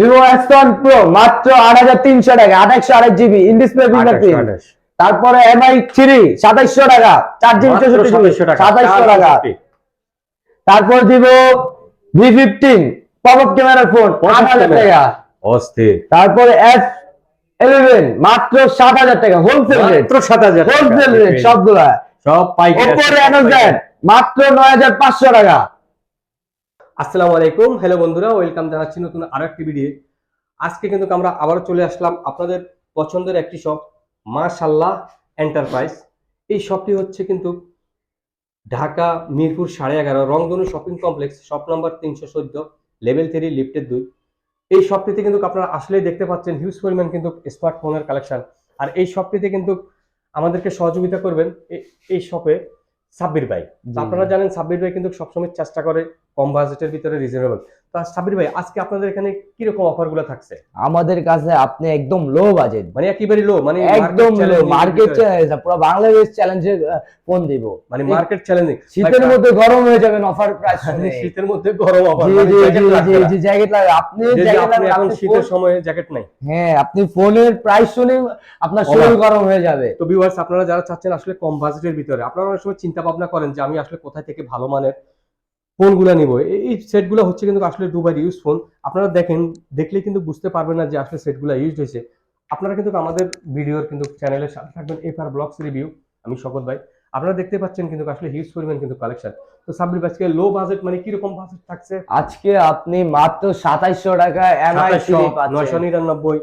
Vivo exon pro মাত্র আট হাজার তিনশো টাকা আঠাশশো আঠাশ জিবি ইনডিসপ্লে ফিঙ্গারপ্রিন্ট তারপরে টাকা জিবি তারপর ক্যামেরার ফোন Pop-up আট হাজার camera। টাকা। অস্থির। তারপরে এফ ইলেভেন মাত্র সাত হাজার টাকা হোলসেল রেট মাত্র। হোলসেল রেট সবগুলা। সব পাইকারি ওপো রেনো জেড মাত্র নয় হাজার পাঁচশো টাকা। আসসালামু আলাইকুম। হ্যালো বন্ধুরা ওয়েলকাম জানাচ্ছি নতুন আরও একটি ভিডিও আজকে কিন্তু আমরা আবারও চলে আসলাম আপনাদের পছন্দের একটি শপ মাশাল্লাহ এন্টারপ্রাইজ এই শপটি হচ্ছে কিন্তু ঢাকা, মিরপুর সাড়ে এগারো, রংধনু শপিং কমপ্লেক্স শপ নাম্বার তিনশো চোদ্দ লেভেল থ্রি লিফটের দুই। এই শপটিতে কিন্তু আপনারা আসলেই দেখতে পাচ্ছেন হিউজ পরিমাণ কিন্তু স্মার্টফোনের কালেকশন আর এই শপটিতে কিন্তু আমাদেরকে সহযোগিতা করবেন এই শপে সাব্বির ভাই। আপনারা জানেন সাব্বির ভাই কিন্তু সবসময় চেষ্টা করে কম বাজেটের ভিতরে রিজনেবল তো সাব্বির ভাই আজকে আপনাদের এখানে কীরকম অফারগুলো থাকছে? আমাদের কাছে আপনি একদম লো বাজেট মানে একেবারে লো মানে একদম লো মার্কেট পুরো বাংলাদেশ চ্যালেঞ্জের ফোন দিব। মানে মার্কেট চ্যালেঞ্জিং শীতের মধ্যে গরম হয়ে যাবেন অফার প্রাইস শীতের মধ্যে গরম অফার জি জি জ্যাকেট লাগে আপনি আপনি এখন শীতের সময় জ্যাকেট নাই। হ্যাঁ আপনি ফোনের প্রাইস শুনে আপনার শরীর গরম হয়ে যাবে। তো ভিউয়ার্স আপনারা যারা চাচ্ছেন আসলে কম বাজেটের ভিতরে আপনারা অনেক সময় চিন্তা ভাবনা করেন যে আমি আসলে কোথায় থেকে ভালো মানের ফোনগুলো নিব। এই সেটগুলো হচ্ছে কিন্তু আসলে দুবার ইউজ ফোন আপনারা দেখেন দেখলেই কিন্তু বুঝতে পারবেন না যে আসলে সেটগুলো ইউজ হয়েছে। আপনারা কিন্তু আমাদের ভিডিওর কিন্তু চ্যানেলের সাথে থাকবেন এফআর ব্লগস রিভিউ। আমি শকত ভাই। আপনারা দেখতে পাচ্ছেন কিন্তু আসলে হিউজ পরিমাণ কিন্তু কালেকশন তো সাব্বির আজকে লো বাজেট মানে কীরকম বাজেট থাকছে? আজকে আপনি মাত্র সাতাইশশো টাকা এমআই নয়শো নিরানব্বই।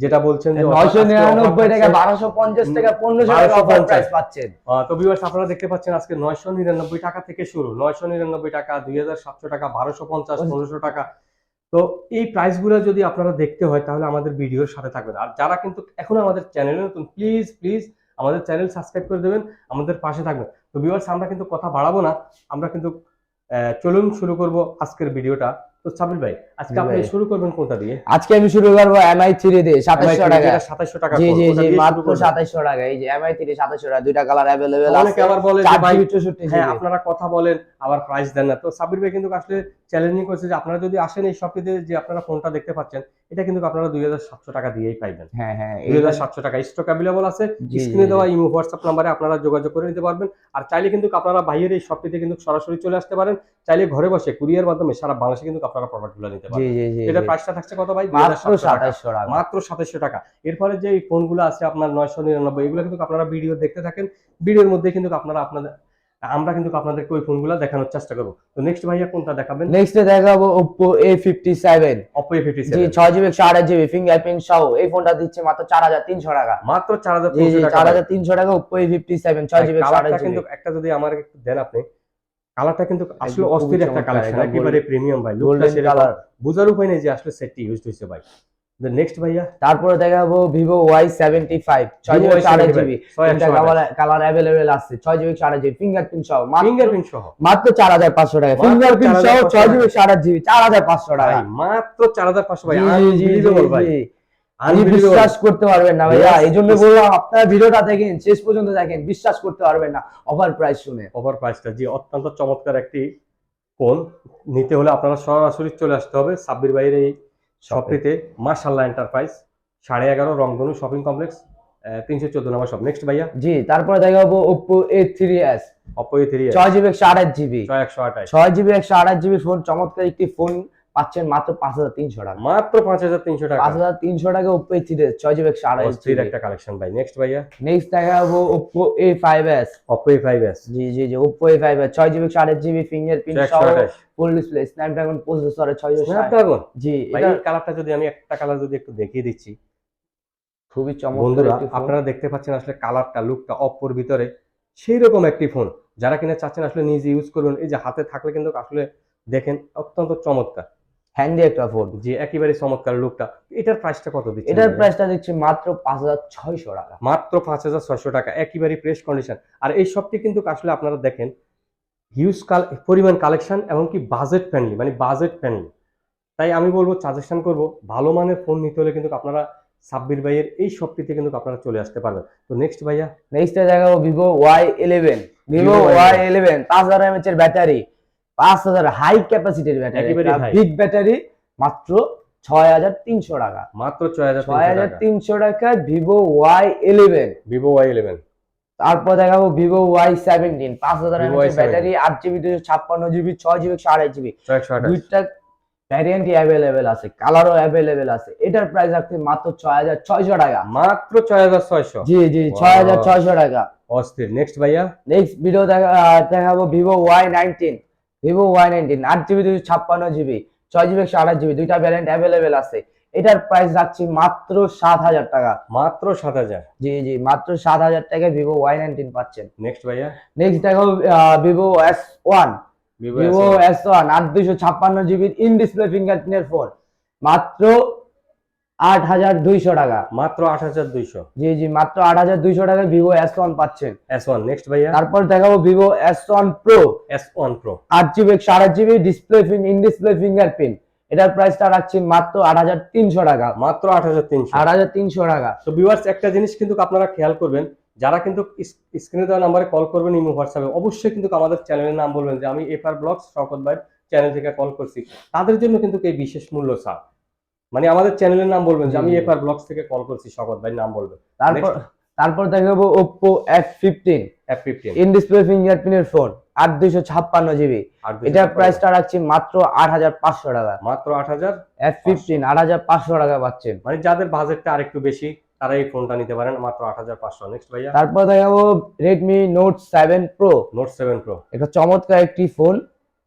যেটা বলছেন যে নয়শো আজকে offer নিরানব্বই টাকা থাকছে। বারোশো পঞ্চাশ টাকা পনেরোশো টাকা 1250 অফার প্রাইস পাচ্ছেন। তো ভিউয়ার্স আপনারা দেখতে পাচ্ছেন আজকে নয়শো নিরানব্বই টাকা থেকে শুরু। নয়শো নিরানব্বই টাকা দুই হাজার সাতশো টাকা বারোশো পঞ্চাশ পনেরোশো টাকা। তো এই প্রাইসগুলো যদি আপনারা দেখতে হয় তাহলে আমাদের ভিডিওর সাথে থাকবেন। আর যারা কিন্তু এখন আমাদের চ্যানেলে নতুন প্লিজ প্লিজ আমাদের চ্যানেল সাবস্ক্রাইব করে দেবেন আমাদের পাশে থাকবেন। তো ভিউয়ার্স আমরা কিন্তু কথা বাড়াবো না আমরা কিন্তু আহ, চলুন শুরু করব আজকের ভিডিওটা তো সাবিল ভাই আজকে আপনি শুরু করবেন কোনটা দিয়ে? আজকে আমি শুরু করব এমআই থ্রি দিয়ে সাতাইশশো টাকা। সাতাইশো টাকা জি জি জি মাত্র? সাতাইশশো টাকা। এই যে এমআই থ্রি সাতাইশশো টাকা দুইটা কালার অ্যাভেলেবেল অনেকে আবার বলে হ্যাঁ আপনারা কথা বলেন আবার প্রাইস দেন না। তো সাবির ভাই কিন্তু আসলে চ্যালেঞ্জিং করেছে যে আপনারা যদি আসেন এই শপটিতে যে আপনারা ফোনটা দেখতে পাচ্ছেন এটা কিন্তু আপনারা দুই হাজার সাতশো টাকা দিয়েই পাইবেন। হ্যাঁ হ্যাঁ দুই হাজার সাতশো টাকা স্টক অ্যাভেলেবল আছে। স্ক্রিনে দেওয়া ইমো হোয়াটসঅ্যাপ নাম্বারে আপনারা যোগাযোগ করে নিতে পারবেন। আর চাইলে কিন্তু আপনারা বাইরের এই শপটিতে কিন্তু সরাসরি চলে আসতে পারেন। চাইলে ঘরে বসে কুরিয়ার মাধ্যমে সারা বাংলাদেশে কিন্তু আপনারা প্রোডাক্টগুলো নিতে পারবেন। এটা প্রাইসটা থাকছে কত ভাই? মাত্র 2700 টাকা। মাত্র সাতাশশো টাকা। এরপরে যে এই ফোনগুলো আছে আপনার নয়শো নিরানব্বই এগুলো কিন্তু আপনারা ভিডিও দেখতে থাকেন। ভিডিওর মধ্যে কিন্তু আপনারা আপনাদের আমরা কিন্তু আপনাদেরকে ওই ফোনগুলো দেখানোর চেষ্টা করব। তো নেক্সট ভাইয়া কোনটা দেখাবেন? নেক্সট দেখাবো Oppo A fifty seven Oppo A fifty G ছয় জিবি একশো আঠাশ জিবি ফিঙ্গারপ্রিন্ট সহ। এই ফোনটা দিচ্ছে মাত্র চার হাজার তিনশো টাকা। মাত্র চার হাজার জি জি টাকা চার হাজার তিনশো টাকা ছয় জিবি একশো আঠাশ কিন্তু একটা যদি আমার একটু দেন আপনি কালারটা কিন্তু আসলে অস্থির একটা কালেকশন একেবারে প্রিমিয়াম ভাই। লুকটা কালার বোঝার উপায় নেই যে আসলে সেটটি ইউজ হয়েছে ভাই। নেক্সট ভাইয়া? তারপরে দেখাবো ভিভো ওয়াই সেভেন্টি ফাইভ ছয় Vivo GB. Y75, GB colour available আছে ছয় জিবি আঠাশ জিবি। ফিঙ্গারপ্রিন্ট সহ মাত্র ফিঙ্গারপ্রিন্ট সহ। মাত্র চার হাজার পাঁচশো টাকা। ফিঙ্গারপ্রিন্ট সহ 4,500 ছয় জিবি আঠাশ জিবি চার হাজার পাঁচশো টাকা। মাত্র চার হাজার পাঁচশো ভাই Unbelievable। বিশ্বাস করতে পারবেন না ভাইয়া। এই জন্য বললাম আপনার ভিডিওটা দেখেন শেষ পর্যন্ত দেখেন বিশ্বাস করতে পারবেন না। অফার প্রাইস শুনে। ওভার প্রাইসটা জি অত্যন্ত চমৎকার একটি ফোন নিতে হলে আপনারা সরাসরি চলে আসতে হবে সাব্বির বাইরে এই শপটিতে মার্শাল্লাহ এন্টারপ্রাইজ সাড়ে এগারো রংধনু শপিং কমপ্লেক্স তিনশো চোদ্দ নম্বর শপ নেক্সট ভাইয়া। জি তারপরে দেখাবো Oppo A three S Oppo A three ছয় জিবি একশো আঠাশ জিবি। ছয় একশো আঠাশ। ছয় জিবি একশো আঠাশ জিবি ফোন চমৎকার একটি ফোন পাচ্ছেন মাত্র পাঁচ হাজার তিনশো টাকা। মাত্র পাঁচ হাজার তিনশো টাকা। পাঁচ হাজার তিনশো টাকা ওপো এ থ্রি ছয় জিবি একশো অস্থির একটা কালেকশন ভাই। নেক্সট ভাইয়া? নেক্সট দেখাবো Oppo A five S Oppo A five S জি জি জি ওপো এ ফাইভ এস ছয় জিবি একশো আঠাশ জিবি ফিঙ্গারপ্রিন্ট সহ ফুল ডিসপ্লে স্ন্যাপড্রাগন প্রসেসরে ছয় জিবি স্ন্যাপড্রাগন জি ভাই কালারটা যদি আমি একটা কালার যদি একটু দেখিয়ে দিচ্ছি। খুবই চমৎকার বন্ধুরা আপনারা দেখতে পাচ্ছেন আসলে কালারটা লুকটা অপোর ভিতরে। সেই রকম একটি ফোন যারা কিনা চাচ্ছেন আসলে নিজে ইউজ করবেন এই যে হাতে থাকলে কিন্তু আসলে দেখেন অত্যন্ত চমৎকার। হ্যান্ডি একটা ফোন যে একেবারে চমৎকার লুকটা এটার প্রাইসটা কত দিচ্ছে এটার প্রাইসটা দিচ্ছে মাত্র পাঁচ হাজার ছয়শো টাকা। মাত্র পাঁচ হাজার ছয়শো টাকা একেবারে ফ্রেশ কন্ডিশন আর এই শপটি কিন্তু আসলে আপনারা দেখেন হিউজ কাল পরিমাণ কালেকশন এবং কি বাজেট ফ্রেন্ডলি মানে বাজেট ফ্রেন্ডলি তাই আমি বলব সাজেশন করব ভালো মানের ফোন নিতে হলে কিন্তু আপনারা সাব্বির ভাইয়ের এই শপটিতে কিন্তু আপনারা চলে আসতে পারবেন। তো নেক্সট ভাইয়া। নেক্সট দেখাবো Vivo Y eleven Vivo Y eleven পাঁচ হাজার এমএচ এর ব্যাটারি পাঁচ হাজার হাই ক্যাপাসিটির ব্যাটারি। বিগ ব্যাটারি মাত্র ছয় হাজার তিনশো টাকা। মাত্র ছয় হাজার ছয় হাজার তিনশো টাকায় Vivo Y eleven Vivo Y eleven তারপর দেখাবো ভিভো ওয়াই সেভেন্টিন পাঁচ হাজার Vivo এমএচ Y17 ব্যাটারি আট জিবি দুশো ছাপ্পান্ন জিবি ছয় জিবি সাড়ে জিবি দুইটা ভ্যারিয়েন্টই অ্যাভেলেবেল আছে কালারও অ্যাভেলেবেল আছে। এটার প্রাইস রাখতে মাত্র ছয় হাজার ছয়শো টাকা। মাত্র ছয় হাজার ছয়শো। জি জি ছয় হাজার ছয়শো টাকা। অস্থির। নেক্সট ভাইয়া? নেক্সট ভিডিও দেখা দেখাবো Vivo Y nineteen Vivo Y nineteen আট জিবি দুশো ছাপ্পান্ন জিবি ছয় জিবি একশো আঠাশ জিবি দুইটা ভ্যারিয়েন্ট অ্যাভেলেবেল আছে। এটার প্রাইস রাখছি মাত্র সাত হাজার টাকা। মাত্র সাত হাজার? জি জি মাত্র সাত হাজার টাকায় ভিভো ওয়াই নাইনটিন পাচ্ছেন। নেক্সট ভাইয়া? নেক্সট দেখো Vivo S one Vivo S one আট দুশো ছাপ্পান্ন জিবির ইন ডিসপ্লে ফিঙ্গার ফিঙ্গারপ্রিন্টের ফোন মাত্র আট হাজার দুইশো টাকা। মাত্র আট হাজার দুইশো। জি জি মাত্র আট হাজার দুইশো টাকায় ভিভো এস ওয়ান পাচ্ছেন। এস ওয়ান নেক্সট ভাইয়া। তারপর দেখাবো Vivo S one pro S one pro আট জিবি আঠাশ GB display in display fingerprint এটার প্রাইসটা রাখছি মাত্র আট হাজার তিনশো টাকা। মাত্র আট হাজার তিনশো। আট হাজার তিনশো টাকা। তো ভিউয়ার্স একটা জিনিস কিন্তু আপনারা খেয়াল করবেন যারা কিন্তু স্ক্রিনে দেওয়া নাম্বারে কল করবেন ইমো হোয়াটসঅ্যাপে অবশ্যই কিন্তু আমাদের চ্যানেলের নাম বলবেন যে আমি এফআর ব্লগস শকত ভাই চ্যানেল থেকে কল করছি। তাদের জন্য কিন্তু এই বিশেষ মূল্য ছাড় মানে আমাদের চ্যানেলের নাম বলবেন যে আমি। এফআর ব্লগস থেকে কল করছি শওকত ভাই নাম বলবেন। তারপর তারপর দেখাবো fifteen F fifteen in display ফিঙ্গারপ্রিন্টের phone আট দুইশো ছাপ্পান্ন জিবি এটার প্রাইসটা রাখছি মাত্র আট হাজার পাঁচশো টাকা। মাত্র আট হাজার এফ ফিফটিন আট হাজার পাঁচশো টাকা পাচ্ছেন। মানে যাদের বাজেটটা আরেকটু বেশি তারা এই ফোনটা নিতে পারেন মাত্র আট হাজার পাঁচশো। নেক্সট ভাইয়া। তারপর দেখাবো Redmi Note seven pro Note seven pro এটা চমৎকার একটি ফোন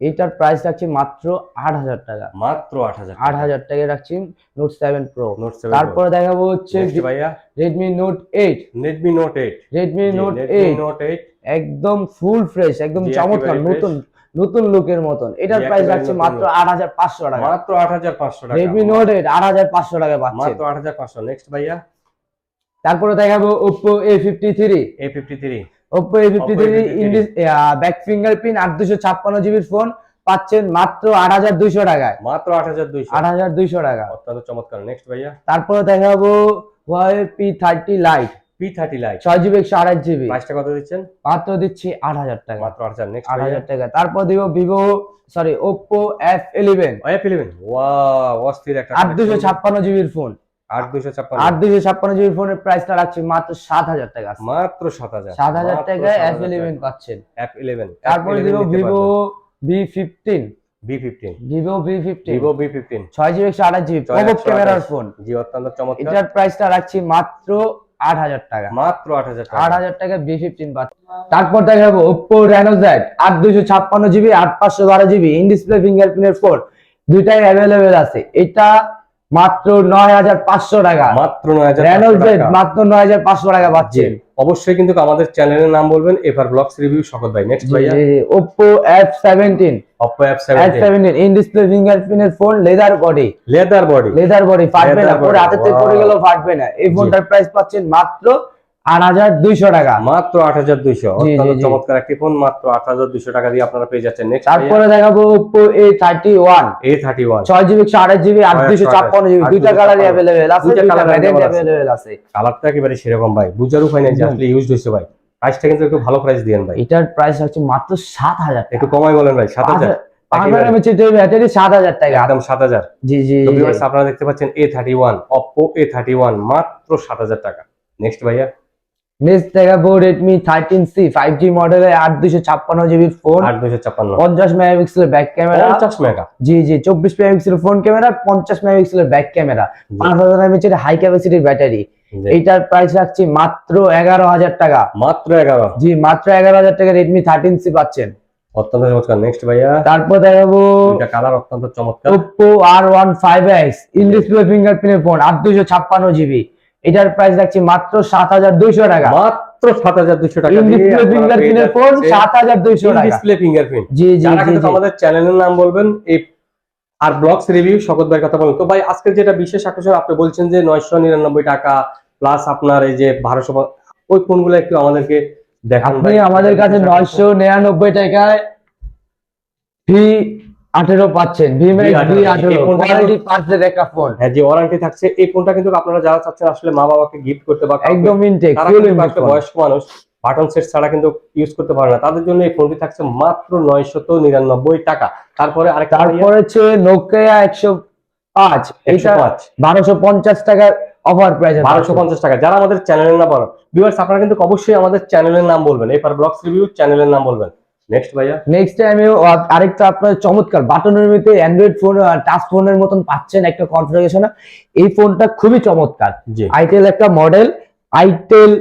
এইটার প্রাইস রাখছি মাত্র আট হাজার টাকা। মাত্র আট হাজার আট হাজার টাকা রাখছি note seven pro note seven তারপরে দেখাবো হচ্ছে ভাইয়া? Redmi note eight Redmi note eight Redmi note eight note eight একদম ফুল ফ্রেশ একদম চমৎকার নতুন নতুন লুকের মতন। এটার প্রাইস রাখছি মাত্র আট হাজার পাঁচশো টাকা। মাত্র আট হাজার পাঁচশো টাকা। রেডমি নোট এইট আট হাজার পাঁচশো টাকা পাচ্ছেন মাত্র আট হাজার পাঁচশো। নেক্সট ভাইয়া? তারপরে দেখাবো Oppo A fifty three A fifty three Oppo A fifty three A53 back fingerprint আট দুশো ছাপ্পান্ন জিবির ফোন পাচ্ছেন মাত্র আট হাজার দুইশো টাকায়। মাত্র আট হাজার দুইশো। আট হাজার দুইশো টাকা। অত্যন্ত চমৎকার। নেক্সট ভাইয়া। তারপরে দেখাবো P thirty lite P thirty lite ছয় জিবি একশো আঠাশ জিবি প্রাইসটা কত দিচ্ছেন? মাত্র দিচ্ছি আট হাজার টাকা। মাত্র আট হাজার। নেক্সট আট হাজার টাকা। তারপর দিব Vivo sorry Oppo F eleven F eleven wow অস্থির একটা আট দুশো ছাপ্পান্ন জিবির ফোন আট দুশো ছাপ্পান্ন। আট দুশো ছাপ্পান্ন জিবির ফোনের প্রাইসটা রাখছি মাত্র সাত হাজার টাকা মাত্র সাত হাজার। সাত হাজার টাকায় এফ ইলেভেন পাচ্ছেন। এফ ইলেভেন তারপরে দিব Vivo V fifteen Vivo V fifteen Vivo V fifteen ছয় জিবি একশো আঠাশ জিবি ছয় ক্যামেরার ফোন। জি অত্যন্ত চমৎকার। এটার প্রাইসটা রাখছি মাত্র আট হাজার টাকা। মাত্র আট হাজার আট হাজার টাকা বি ফিফটিন তারপর দেখাবো ওপ্পো রেনো আট দুইশো ছাপ্পান্ন জিবি আট পাঁচশো বারো জিবি ইন ডিসপ্লে ফিঙ্গারপ্রিন্টের ফোন। দুইটাই অ্যাভেলেবেল আছে। এটা মাত্র নয় হাজার পাঁচশো টাকা। মাত্র নয় হাজার। মাত্র নয় হাজার পাঁচশো টাকা পাচ্ছেন অবশ্যই কিন্তু আমাদের চ্যানেলের নাম বলবেন এফআর ব্লগস রিভিউ সকল ভাই। নেক্সট ভাই in display ফিঙ্গারপ্রিন্টের phone leather body leather body leather body ফাটবে না পরে হাতে থেকে পড়ে. ফাটবে না। এই ফোনটার প্রাইস পাচ্ছেন মাত্র আট হাজার দুইশো টাকা। মাত্র আট হাজার দুইশো। চমৎকার একটি ফোন মাত্র আট হাজার দুইশো টাকা দিয়ে আপনারা পেয়ে যাচ্ছেন তারপরে দেখাবো Oppo A thirty one A thirty one ছয় জিবি একশো আঠাশ জিবি আট দুইশো ছাপ্পান্ন জিবি দুইটা আট অ্যাভেলেবেল আছে দুইটা দুইটা colour ভ্যারিয়েন্ট available আছে। অ্যাভেলেবেল আছে। কালারটা একেবারে সেরকম ভাই বুঝার উপায় নেই যে আসলে ইউজ হয়েছে ভাই। প্রাইসটা কিন্তু একটু ভালো প্রাইস দিয়েন ভাই। এটার প্রাইস হচ্ছে মাত্র সাত হাজার একটু কমাই বলেন ভাই সাত হাজার। আপনারা দেখতে পাচ্ছেন A thirty one Oppo A thirty one মাত্র সাত হাজার টাকা। নেক্সট ভাইয়া। নেক্সট দেখাবো Redmi thirteen C five G মডেলের আট দুইশো ছাপ্পান্ন জিবির ফোন আট দুশো ছাপ্পান্ন। পঞ্চাশ মেগাপিক্সেলের ব্যাক ক্যামেরা পঞ্চাশ মেগা। জি জি চব্বিশ মেগাপিক্সেলের ফোন ক্যামেরা পঞ্চাশ মেগাপিক্সেলের ব্যাক ক্যামেরা পাঁচ হাজার এমএচ এর হাই ক্যাপাসিটির ব্যাটারি এইটার প্রাইস রাখছি মাত্র এগারো হাজার টাকা। মাত্র এগারো। জি মাত্র এগারো হাজার টাকা রেডমি থার্টিন সি পাচ্ছেন। অত্যন্ত চমৎকার। নেক্সট ভাইয়া। তারপর দেখাবো দুইটা কালার অত্যন্ত চমৎকার। Oppo R one five X in display ফিঙ্গারপ্রিন্টের phone আট দুইশো ছাপ্পান্ন জিবি এটার প্রাইস রাখছি মাত্র সাত হাজার দুইশো টাকা। মাত্র সাত হাজার দুশো টাকা। ইন ডিসপ্লে ফিঙ্গারপ্রিন্টের ফোন সাত হাজার দুইশো টাকা। ডিসপ্লে ফিঙ্গারপ্রিন্ট জি জি। আমাদের চ্যানেলের নাম বলবেন এই আর ব্লগস রিভিউ শকত ভাইয়ের কথা বলুন। তো ভাই আজকে যেটা বিশেষ আকর্ষণ আপনি বলছেন যে নয়শো নিরানব্বই টাকা প্লাস আপনার এই যে বারোশো ওই ফোনগুলো একটু আমাদেরকে দেখান ভাই। আমাদের কাছে নয়শো নিরানব্বই টাকায় ভি আঠেরো পাচ্ছেন ভি ম্যাক্স V18 ভি আঠেরো এই ফোনটা কোয়ালিটি একটা ফোন হ্যাঁ যে ওয়ারেন্টি থাকছে এই ফোনটা কিন্তু আপনারা যারা চাচ্ছেন আসলে মা বাবাকে গিফট করতে বা একদম ইনটেক একটা বয়স্ক মানুষ বাটন সেট ছাড়া কিন্তু ইউজ করতে পারে না। তাদের জন্য এই ফোনটি থাকছে মাত্র নয়শত নিরানব্বই টাকা। তারপরে ভাইয়া, তারপর হচ্ছে নোকিয়া একশো পাঁচ এটা পাঁচ। বারোশো পঞ্চাশ টাকার অফার প্রাইস বারোশো পঞ্চাশ টাকা। যারা আমাদের চ্যানেলের নাম বলেন ভিউয়ার্স আপনারা কিন্তু অবশ্যই আমাদের চ্যানেলের নাম বলবেন। এপার ব্লগস রিভিউ চ্যানেলের নাম বলবেন। নেক্সট ভাইয়া? নেক্সট টাইমে আরেকটা আপনার চমৎকার বাটনের মধ্যে অ্যান্ড্রয়েড ফোন টাচ ফোনের মতন পাচ্ছেন একটা কনফিগারেশন এই ফোনটা খুবই চমৎকার। আইটেল একটা model itel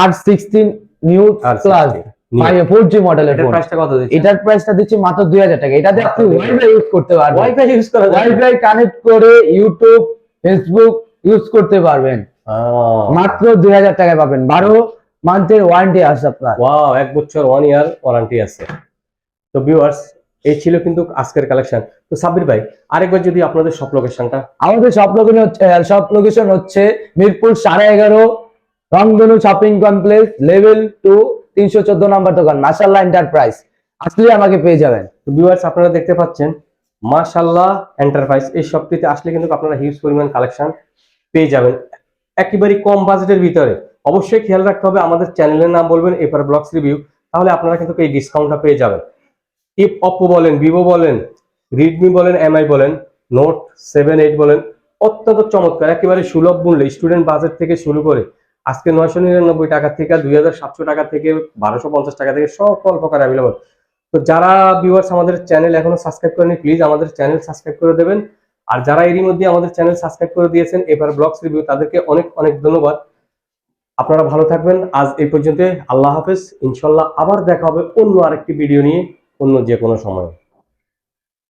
R sixteen new plus four G মডেলের এটার ফোন প্রাইসটা কত দিচ্ছে? এটার প্রাইসটা দিচ্ছি মাত্র দুই হাজার টাকা। এটাতে আপনি ওয়াইফাই ইউজ করতে পারবেন। ওয়াইফাই ইউজ করা ওয়াইফাই কানেক্ট করে ইউটিউব ফেসবুক ইউজ করতে পারবেন। মাত্র দুই হাজার টাকায় পাবেন। বারো মান্থের ওয়ারেন্টি আছে আপনার। ওয়াও এক বছর ওয়ান ইয়ার ওয়ারেন্টি আছে। তো ভিউয়ার্স এই ছিল কিন্তু আজকের কালেকশন তো সাব্বির ভাই আরেকবার যদি আপনাদের সব লোকেশনটা আমাদের সব লোকেশন হচ্ছে সব লোকেশন হচ্ছে মিরপুর সাড়ে এগারো রংধনু শপিং কমপ্লেক্স লেভেল টু তিনশো চোদ্দ নম্বর দোকান মাসাল্লাহ এন্টারপ্রাইজ আসলে আমাকে পেয়ে যাবেন। তো ভিউয়ার্স আপনারা দেখতে পাচ্ছেন মাশাল্লাহ এন্টারপ্রাইজ এই শপটিতে আসলে কিন্তু আপনারা হিউজ পরিমাণ কালেকশন পেয়ে যাবেন। একেবারে কম বাজেটের ভিতরে। অবশ্যই খেয়াল রাখতে হবে, আমাদের চ্যানেলের নাম বলবেন এপার ব্লগস রিভিউ, তাহলে আপনারা কিন্তু এই ডিসকাউন্টটা পেয়ে যাবেন। ইফ অপো বলেন ভিভো বলেন রিডমি বলেন এমআই বলেন নোট সেভেন এইট বলেন, অত্যন্ত চমৎকার, একেবারে সুলভ মূল্যে স্টুডেন্ট বাজেট থেকে শুরু করে, আজকে নয়শো নিরানব্বই টাকা থেকে, দুই হাজার সাতশো টাকা থেকে, বারোশো পঞ্চাশ টাকা থেকে সকল প্রকার অ্যাভেলেবল তো যারা ভিউয়ার্স আমাদের চ্যানেল এখনও সাবস্ক্রাইব করেনি প্লিজ আমাদের চ্যানেল সাবস্ক্রাইব করে দেবেন। আর যারা এরই মধ্যে আমাদের চ্যানেল সাবস্ক্রাইব করে দিয়েছেন এবার ব্লগস রিভিউ, তাদেরকে অনেক অনেক ধন্যবাদ। আপনারা ভালো থাকবেন। আজ এই পর্যন্ত আল্লাহ হাফেজ। ইনশাল্লাহ আবার দেখা হবে অন্য আরেকটি ভিডিও নিয়ে অন্য যে কোনো সময়।